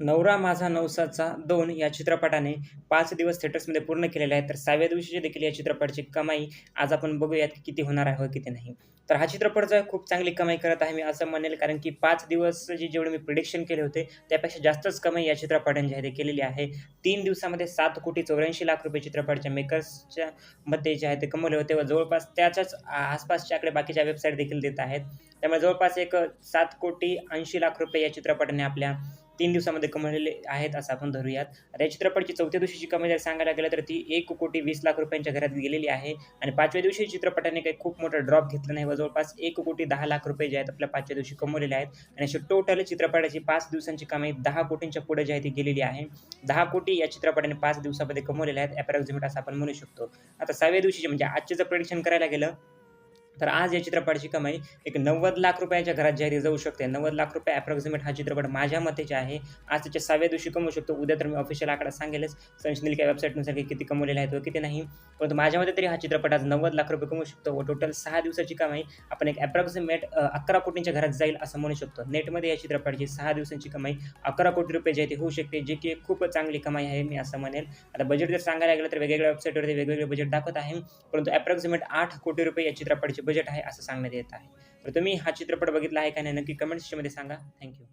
नवरा माझा नवसाचा दोन या चित्रपटाने पाच दिवस थिएटर्समध्ये पूर्ण केलेले आहे. तर सहाव्या दिवशीची देखील या चित्रपटाची कमाई आज आपण बघूयात की किती होणार आहे व किती नाही. तर हा चित्रपट जो आहे खूप चांगली कमाई करत आहे मी असं म्हणेल. कारण की पाच दिवस जे जेवढे मी प्रिडिक्शन केले होते त्यापेक्षा जास्तच कमाई या चित्रपटाने जे आहे ते केलेली आहे. तीन दिवसामध्ये सात कोटी चौऱ्याऐंशी लाख रुपये चित्रपटाच्या मेकर्सच्या मध्ये जे आहे ते कमवले होते व जवळपास त्याच्याच आसपासच्या आकडे बाकीच्या वेबसाईट देखील देत आहेत. त्यामुळे जवळपास एक सात कोटी ऐंशी लाख रुपये या चित्रपटाने आपल्या तीन दिवसामध्ये कमवलेले आहेत असं आपण धरूयात. आता या चित्रपटाची चौथ्या दिवशीची कमाई जर सांगायला गेलं तर ती एक कोटी वीस लाख रुपयांच्या घरात गेलेली आहे. आणि पाचव्या दिवशी चित्रपटाने काही खूप मोठा ड्रॉप घेतला नाही व जवळपास एक कोटी दहा लाख रुपये जे आहेत आपल्या पाचव्या दिवशी कमवलेले आहेत. आणि अशी टोटल चित्रपटाची पाच दिवसांची कमाई दहा कोटींच्या पुढे जी आहे ती गेलेली आहे. दहा कोटी या चित्रपटाने पाच दिवसामध्ये कमवलेले आहेत अप्रॉक्सिमेट असं आपण म्हणू शकतो. आता सहाव्या दिवशीचे म्हणजे आजचे जर प्रेडिक्शन करायला गेलं तर आज या चित्रपटाची कमाई एक नव्वद लाख रुपयाच्या घरात जाहीर जाऊ शकते. नव्वद लाख रुपये अप्रॉक्सिमेट हा चित्रपट माझ्या मते जे आहे. आज त्याच्या सहाव्या दिवशी कमवू शकतो. उद्या तर मी ऑफिशियल आकडा सांगेलच. संशनील काही वेबसाईटनुसार की किती कमवलेले आहेत व किती नाही. परंतु माझ्या मते तरी हा चित्रपट आज नव्वद लाख रुपये कमवू शकतो व टोटल सहा दिवसाची कमाई आपण एक अप्रॉक्सिमेट अकरा कोटींच्या घरात जाईल असं म्हणू शकतो. नेटमध्ये या चित्रपटाची सहा दिवसांची कमाई अकरा कोटी रुपये जे आहे ते होऊ शकते जे की खूप चांगली कमाई आहे मी असं म्हणेल. आता बजेट जर सांगायला गेलं तर वेगवेगळ्या वेबसाईटवरती वेगवेगळे बजेट दाखवत आहे. परंतु अप्रॉक्सिमेट आठ कोटी रुपये या चित्रपटाचे बजेट आहे असं सांगण्यात येत आहे. तर तुम्ही हा चित्रपट बघितला आहे का नाही नक्की कमेंट सेक्शनमध्ये सांगा. थँक्यू